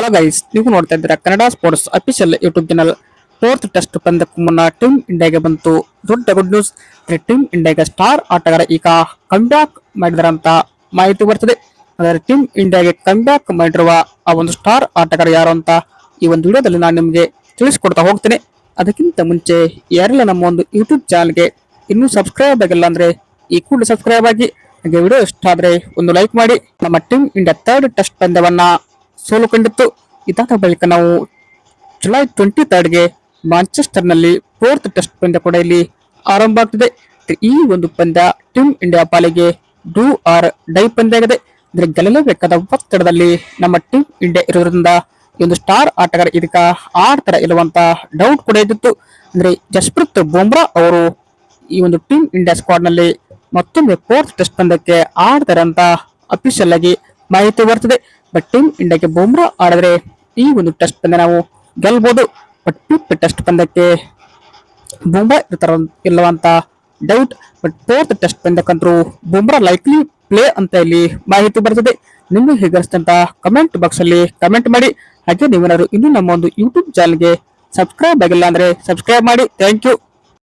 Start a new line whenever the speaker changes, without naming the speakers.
Hello guys ನೀವು ನೋಡ್ತಾ ಇದ್ದೀರಾ Kannada sports official YouTube channel fourth test ಪಂದ್ಯಕ್ಕೂ ಮುನ್ನ ಟೀಮ್ ಇಂಡಿಯಾಗೆ ಬಂತು. ದೊಡ್ಡ ಗುಡ್ ನ್ಯೂಸ್ ಟೀಮ್ ಇಂಡಿಯಾಗೆ ಸ್ಟಾರ್ ಆಟಗಾರ ಈಗ ಕಮ್ಬ್ಯಾಕ್ ಮಾಡಿದಾರಂತ ಮಾಹಿತಿ ಬರ್ತದೆ. ಆದರೆ ಟೀಮ್ ಇಂಡಿಯಾಗೆ ಕಮ್ಬ್ಯಾಕ್ ಮಾಡಿರುವ ಆ ಒಂದು ಸ್ಟಾರ್ ಆಟಗಾರ ಯಾರು ಅಂತ ಈ ಒಂದು ವಿಡಿಯೋದಲ್ಲಿ ನಾನು ನಿಮಗೆ ತಿಳಿಸ್ಕೊಡ್ತಾ ಹೋಗ್ತೇನೆ. ಅದಕ್ಕಿಂತ ಮುಂಚೆ ಯಾರೆಲ್ಲ ನಮ್ಮ ಒಂದು ಯೂಟ್ಯೂಬ್ ಚಾನಲ್ಗೆ ಇನ್ನೂ ಸಬ್ಸ್ಕ್ರೈಬ್ ಆಗಿಲ್ಲ ಅಂದರೆ ಈ ಕೂಡ ಸಬ್ಸ್ಕ್ರೈಬ್ ಆಗಿ. ಹಾಗೆ ವಿಡಿಯೋ ಇಷ್ಟ ಆದರೆ ಒಂದು ಲೈಕ್ ಮಾಡಿ. ನಮ್ಮ ಟೀಮ್ ಇಂಡಿಯಾ ಥರ್ಡ್ ಟೆಸ್ಟ್ ಪಂದ್ಯವನ್ನ ಸೋಲು ಕಂಡಿತ್ತು. ಇದಾದ ಬಳಿಕ ನಾವು ಜುಲೈ ಟ್ವೆಂಟಿ ಥರ್ಡ್ಗೆ ಮಾಂಚೆಸ್ಟರ್ನಲ್ಲಿ ಫೋರ್ತ್ ಟೆಸ್ಟ್ ಪಂದ್ಯ ಕೂಡ ಇಲ್ಲಿ ಆರಂಭ ಆಗ್ತಿದೆ. ಈ ಒಂದು ಪಂದ್ಯ ಟೀಮ್ ಇಂಡಿಯಾ ಪಾಲಿಗೆ ಡೂ ಆರ್ ಡೈ ಪಂದ್ಯ ಆಗಿದೆ. ಅಂದರೆ ಗೆಲ್ಲಲೇಬೇಕಾದ ಒತ್ತಡದಲ್ಲಿ ನಮ್ಮ ಟೀಮ್ ಇಂಡಿಯಾ ಇರೋದ್ರಿಂದ ಒಂದು ಸ್ಟಾರ್ ಆಟಗಾರ ಇದಕ್ಕ ಆಡ್ತಾರ ಇರುವಂತ ಡೌಟ್ ಕೂಡ ಇದ್ದಿತ್ತು. ಅಂದ್ರೆ ಜಸ್ಪ್ರೀತ್ ಬುಮ್ರಾ ಅವರು ಈ ಒಂದು ಟೀಮ್ ಇಂಡಿಯಾ ಸ್ಕ್ವಾಡ್ನಲ್ಲಿ ಮತ್ತೊಮ್ಮೆ ಫೋರ್ತ್ ಟೆಸ್ಟ್ ಪಂದ್ಯಕ್ಕೆ ಆಡ್ತಾರೆ ಅಂತ ಅಫಿಷಿಯಲ್ ಆಗಿ ಮಾಹಿತಿ ಬರ್ತದೆ. ಬಟ್ ಟೀಮ್ ಇಂಡಿಯಾಗೆ ಬುಮ್ರಾ ಆಡಿದ್ರೆ ಈ ಒಂದು ಟೆಸ್ಟ್ ಪಂದ್ಯ ನಾವು ಗೆಲ್ಬಹುದು ಬಟ್ ಟೆಸ್ಟ್ ಪಂದ್ಯಕ್ಕೆ ಬುಮ್ರಾ ಇರ್ತಾರ ಇಲ್ಲವಂತ ಡೌಟ್ ಬಟ್ ಫೋರ್ತ್ ಟೆಸ್ಟ್ ಪಂದ್ಯಕ್ಕಂತರೂ ಬೂಮ್ರಾ ಲೈಕ್ಲಿ ಪ್ಲೇ ಅಂತ ಇಲ್ಲಿ ಮಾಹಿತಿ ಬರ್ತದೆ. ನಿಮ್ಗೆ ಹೇಗರಿಸಿದಂತ ಕಮೆಂಟ್ ಬಾಕ್ಸ್ ಅಲ್ಲಿ ಕಮೆಂಟ್ ಮಾಡಿ. ಹಾಗೆ ನೀವೇನಾದ್ರು ಇನ್ನೂ ನಮ್ಮ ಒಂದು ಯೂಟ್ಯೂಬ್ ಚಾನಲ್ಗೆ ಸಬ್ಸ್ಕ್ರೈಬ್ ಆಗಿಲ್ಲ ಅಂದ್ರೆ ಸಬ್ಸ್ಕ್ರೈಬ್ ಮಾಡಿ. Thank you